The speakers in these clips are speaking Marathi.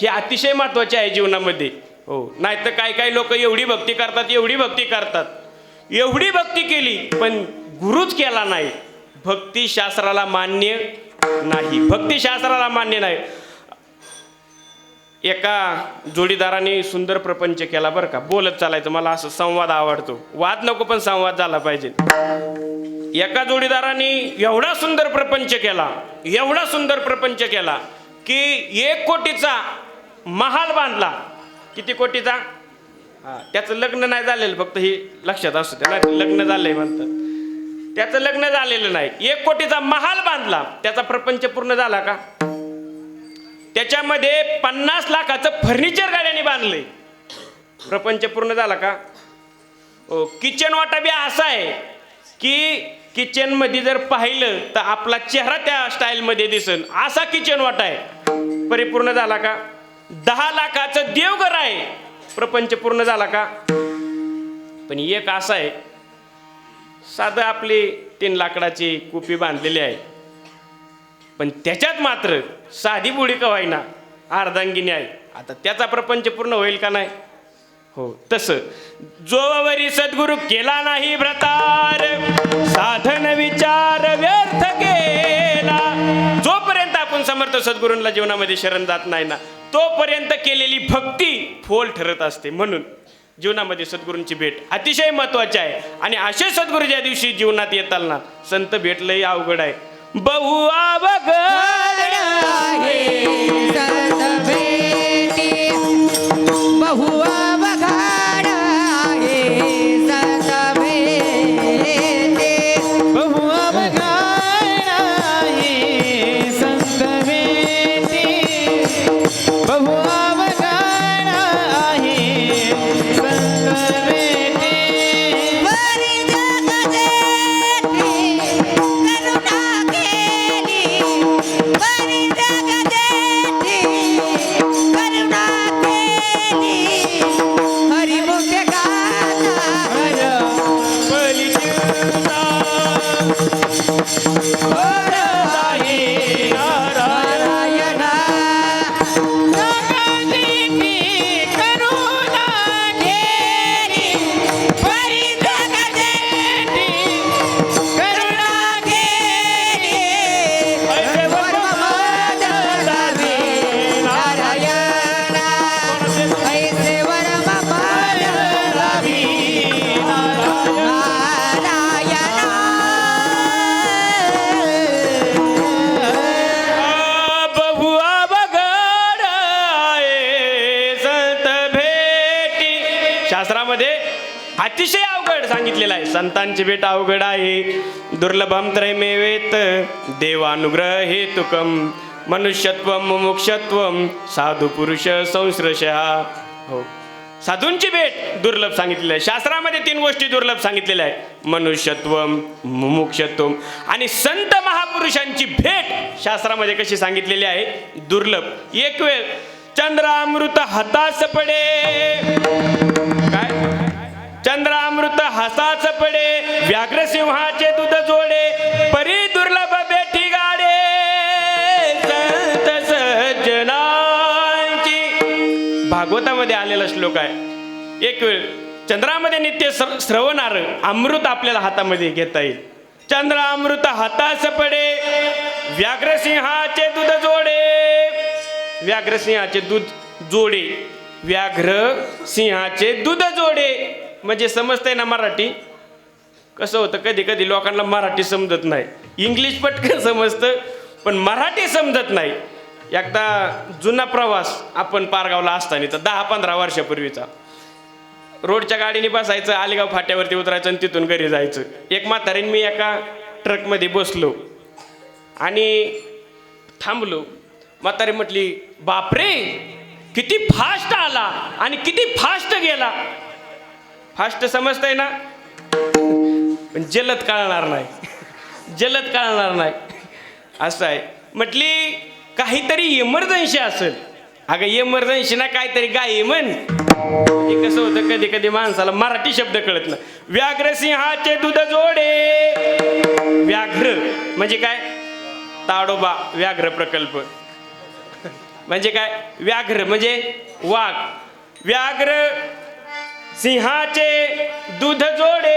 हे अतिशय महत्त्वाचे आहे जीवनामध्ये. हो. नाहीतर काही काही लोक एवढी भक्ती करतात एवढी भक्ती करतात. एवढी भक्ती केली पण गुरुच केला नाही. भक्तिशास्त्राला मान्य नाही. भक्तिशास्त्राला मान्य नाही. एका जोडीदाराने सुंदर प्रपंच केला बरं का. बोलत चालायचं. मला असं संवाद आवडतो. वाद नको पण संवाद झाला पाहिजे. एका जोडीदाराने एवढा सुंदर प्रपंच केला एवढा सुंदर प्रपंच केला की एक कोटीचा महाल बांधला. किती कोटीचा? हा. त्याचं लग्न नाही झालेलं फक्त हे लक्षात असू द्या ना लग्न झालंय म्हणतात. त्याचं लग्न झालेलं नाही. एक कोटीचा महाल बांधला. त्याचा प्रपंच पूर्ण झाला का? त्याच्यामध्ये पन्नास लाखाचं फर्निचर गाड्याने बांधलंय. प्रपंच पूर्ण झाला का? हो किचन वाटा बी असा आहे की किचनमध्ये जर पाहिलं तर आपला चेहरा त्या स्टाईलमध्ये दिसन. असा किचन वाटा आहे. परिपूर्ण झाला का? दहा लाखाचं देवघर आहे. प्रपंच पूर्ण झाला का? पण एक असं आहे साधं आपली तीन लाकडाची कुपी बांधलेली आहे पण त्याच्यात मात्र साधी बुडी का होईना अर्धांगिनी आहे. आता त्याचा प्रपंच पूर्ण होईल का नाही? हो तस. जोवरी सद्गुरु केला नाही भ्रतार साधन विचार व्य आपण सद्गुरूंना जीवनामध्ये शरण जात नाही ना. तोपर्यंत केलेली भक्ती फोल ठरत असते. म्हणून जीवनामध्ये सद्गुरूंची भेट अतिशय महत्वाची आहे. आणि असे सद्गुरू ज्या दिवशी जीवनात येताल ना संत भेटलंही अवघड आहे. बहु शास्त्रामध्ये अतिशय अवघड सांगितलेलं आहे. संतांची भेट अवघड आहे. दुर्लभम त्रैमेवेत देवानुग्रह हेतुकम मनुष्यत्व मुमुक्षत्व साधू पुरुष संश्रश हो. साधूंची भेट दुर्लभ सांगितलेली आहे. शास्त्रामध्ये तीन गोष्टी दुर्लभ सांगितलेल्या आहे. मनुष्यत्व मुमुक्षत्व आणि संत महापुरुषांची भेट शास्त्रामध्ये कशी सांगितलेली आहे? दुर्लभ. एक वेळ चंद्रामृत हतास पडे. काय? चंद्रामृत हसाच पडे. व्याघ्रसिंहाचे दूध जोडे. परी दुर्लभ बेठी गाडे. संत सज्जनांची. भागवतामध्ये आलेला श्लोक आहे. एक वेळ चंद्रामध्ये नित्य श्रवणार अमृत आपल्याला हातामध्ये घेता येईल. चंद्रामृत हातास पडे. व्याघ्रसिंहाचे दूध जोडे. व्याघ्रसिंहाचे दूध जोडे. व्याघ्र सिंहाचे दूध जोडे. म्हणजे समजतंय ना मराठी? कसं होतं कधी कधी लोकांना मराठी समजत नाही. इंग्लिश पटकन समजतं पण मराठी समजत नाही. एकदा जुना प्रवास आपण पारगावला असताना तर दहा पंधरा वर्षापूर्वीचा. रोडच्या गाडीने बसायचं आलेगाव फाट्यावरती उतरायचं आणि तिथून घरी जायचं. एक म्हातारीने मी एका ट्रकमध्ये बसलो. आणि थांबलो. म्हातारी म्हटली बापरे किती फास्ट आला आणि किती फास्ट गेला. फास्ट समजतंय ना? पण जलद कळणार नाही. जलद कळणार नाही. असं आहे. म्हटली काहीतरी इमर्जन्सी असेल. अगं इमर्जन्सी ना काहीतरी गाय म्हण. हे कसं होतं कधी कधी माणसाला मराठी शब्द कळत ना व्याघ्रसिंहाचे दूध जोडे. व्याघ्र म्हणजे काय? ताडोबा व्याघ्र प्रकल्प. म्हणजे काय? व्याघ्र म्हणजे वाघ. व्याघ्र सिंहाचे दूध जोडे.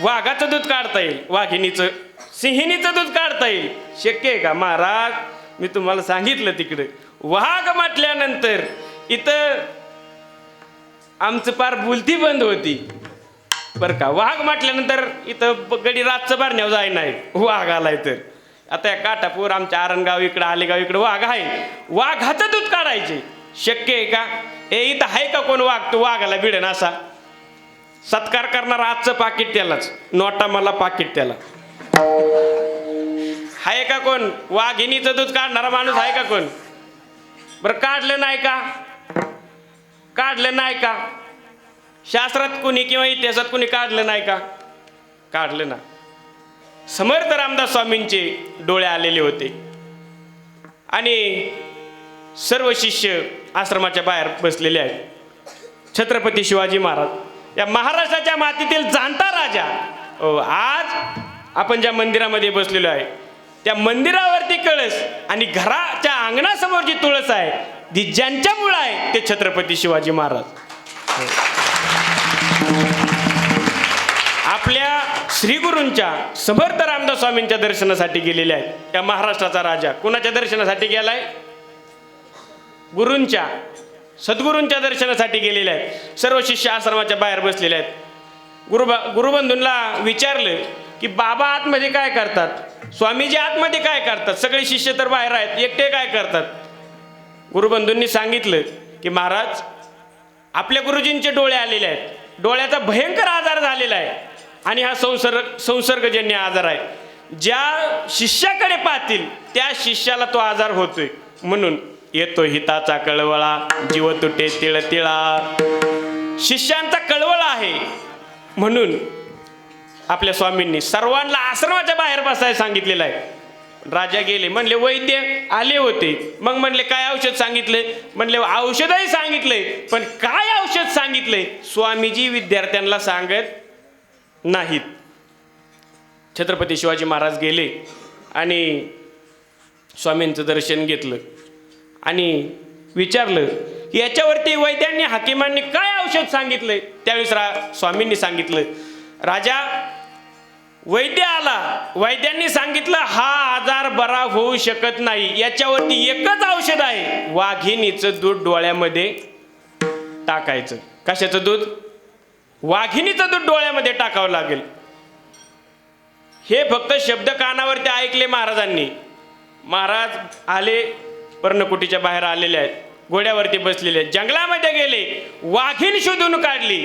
वाघाचं दूध काढता येईल वाघिणीचं. सिंहिणीचं दूध काढता येईल. शक्य आहे का? महाराज मी तुम्हाला सांगितलं तिकडे. वाघ म्हटल्यानंतर इथं आमचं पार बोलती बंद होती. बरं का? वाघ म्हटल्यानंतर इथं गडी रातचं भरण्यावर जाय नाही. वाघ आलाय तर. आता या काटापूर आमच्या आरणगाव इकडं आलेगाव इकडं वाघ आहे. वाघाचं दूध काढायचे. शक्य आहे का? ए इथं आहे का कोण वाघ? तू वाघाला भिडन असा. सत्कार करणारा आजचं पाकिट त्यालाच. नोटा मला पाकिट त्याला. आहे का कोण? वाघिणीचं दूध काढणारा माणूस आहे का कोण? बरं काढलं नाही का? काढलं नाही का? शास्त्रात कुणी किंवा इतिहासात कुणी काढलं नाही का? काढलं ना. समर्थ रामदास स्वामींचे डोळे आलेले होते. आणि सर्व शिष्य आश्रमाच्या बाहेर बसलेले आहेत. छत्रपती शिवाजी महाराज. या महाराष्ट्राच्या मातीतील जाणता राजा अ, आज आपण ज्या मंदिरामध्ये बसलेलो आहे त्या मंदिरावरती कळस आणि घराच्या अंगणासमोर जी तुळस आहे ती ज्यांच्यामुळं आहे ते छत्रपती शिवाजी महाराज. आपल्या श्रीगुरूंच्या समर्थ रामदास स्वामींच्या दर्शनासाठी गेलेले आहेत. त्या महाराष्ट्राचा राजा. कुणाच्या दर्शनासाठी गेलाय? गुरूंच्या सद्गुरूंच्या दर्शनासाठी गेलेले आहेत. सर्व शिष्य आश्रमाच्या बाहेर बसलेले आहेत. गुरुबा गुरुबंधूंना विचारलं की बाबा आतमध्ये काय करतात? स्वामीजी आतमध्ये काय करतात? सगळे शिष्य तर बाहेर आहेत. एकटे काय करतात? गुरुबंधूंनी सांगितलं की महाराज आपल्या गुरुजींचे डोळे आलेले आहेत. डोळ्याचा भयंकर आजार झालेला आहे. आणि हा संसर्ग संसर्गजन्य आजार आहे. ज्या शिष्याकडे पाहतील त्या शिष्याला तो आजार होतोय. म्हणून येतो हिताचा कळवळा जीव तुटे तिळ तिळा शिष्यांचा कळवळा आहे. म्हणून आपल्या स्वामींनी सर्वांना आश्रमाच्या बाहेर बसायला सांगितलेलं आहे. राजा गेले म्हणले वैद्य आले होते. मग म्हणले काय औषध सांगितले? म्हणले औषधही सांगितले. पण काय औषध सांगितले? स्वामीजी विद्यार्थ्यांना सांगत नाहीत. छत्रपती शिवाजी महाराज गेले आणि स्वामींचं दर्शन घेतलं आणि विचारलं की याच्यावरती वैद्यांनी हाकिमांनी काय औषध सांगितलंय? त्यावेळेस रा स्वामींनी सांगितलं राजा वैद्य आला. वैद्यांनी सांगितलं हा आजार बरा होऊ शकत नाही. याच्यावरती एकच औषध आहे. वाघिणीचं दूध डोळ्यामध्ये टाकायचं. कशाचं दूध? वाघिणीचं दूध डोळ्यामध्ये टाकावं लागेल. हे फक्त शब्द कानावरती ऐकले महाराजांनी. महाराज आले पर्णकुटीच्या बाहेर आलेले आहेत घोड्यावरती बसलेले आहेत. जंगलामध्ये गेले वाघिणी शोधून काढली.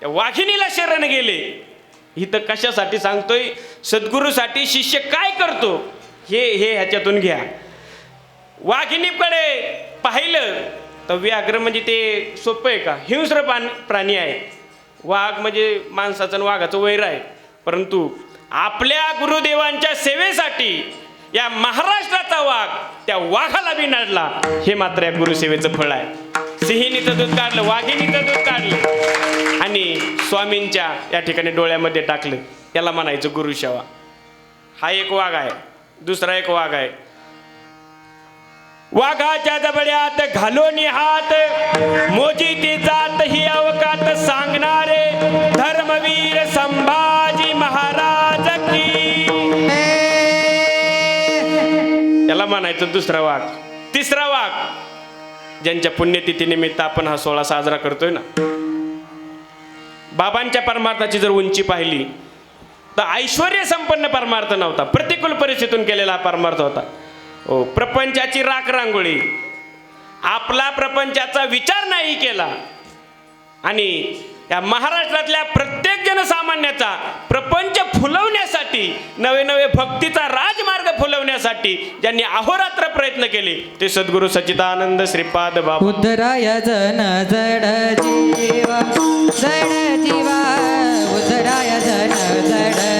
त्या वाघिणीला शरण गेले. इथं कशासाठी सांगतोय? सद्गुरूसाठी शिष्य काय करतो? हे हे ह्याच्यातून घ्या. वाघिणीकडे पाहिलं तर व्याघ्र म्हणजे ते सोपं आहे का? हिंस्र पान प्राणी आहे. वाघ म्हणजे माणसाचं आणि वाघाचं वैर आहे. परंतु आपल्या गुरुदेवांच्या सेवेसाठी या महाराष्ट्राचा वाघ त्या वाघाला बी हे मात्र या गुरुसेवेचं फळ आहे. सिंहिणीचं दूध काढलं वाघिणीचं दूध काढलं. आणि स्वामींच्या या ठिकाणी डोळ्यामध्ये टाकलं. याला म्हणायचं गुरुसेवा. हा एक वाघ आहे दुसरा एक वाघ आहे. वाघाच्या जबड्यात घालून हात. मोजी ती जात ही अवकात सांगणारे धर्मवीर संभाजी महाराज की. याला म्हणायचं दुसरा वाघ. तिसरा वाघ. ज्यांच्या पुण्यतिथीनिमित्त आपण हा सोहळा साजरा करतोय ना. बाबांच्या परमार्थाची जर उंची पाहिली तर ऐश्वर संपन्न परमार्थ नव्हता. प्रतिकूल परिस्थितीतून केलेला हा परमार्थ होता. ओ प्रपंचाची राख रांगोळी. आपला प्रपंचाचा विचार नाही केला आणि या महाराष्ट्रातल्या प्रत्येक जनसामान्याचा प्रपंच फुलवण्यासाठी नवे नवे भक्तीचा राजमार्ग फुलवण्यासाठी ज्यांनी अहोरात्र प्रयत्न केले ते सद्गुरु सचिदानंद श्रीपाद बाबा. जन जड जीवा जड जीवा उद्धराय जन जड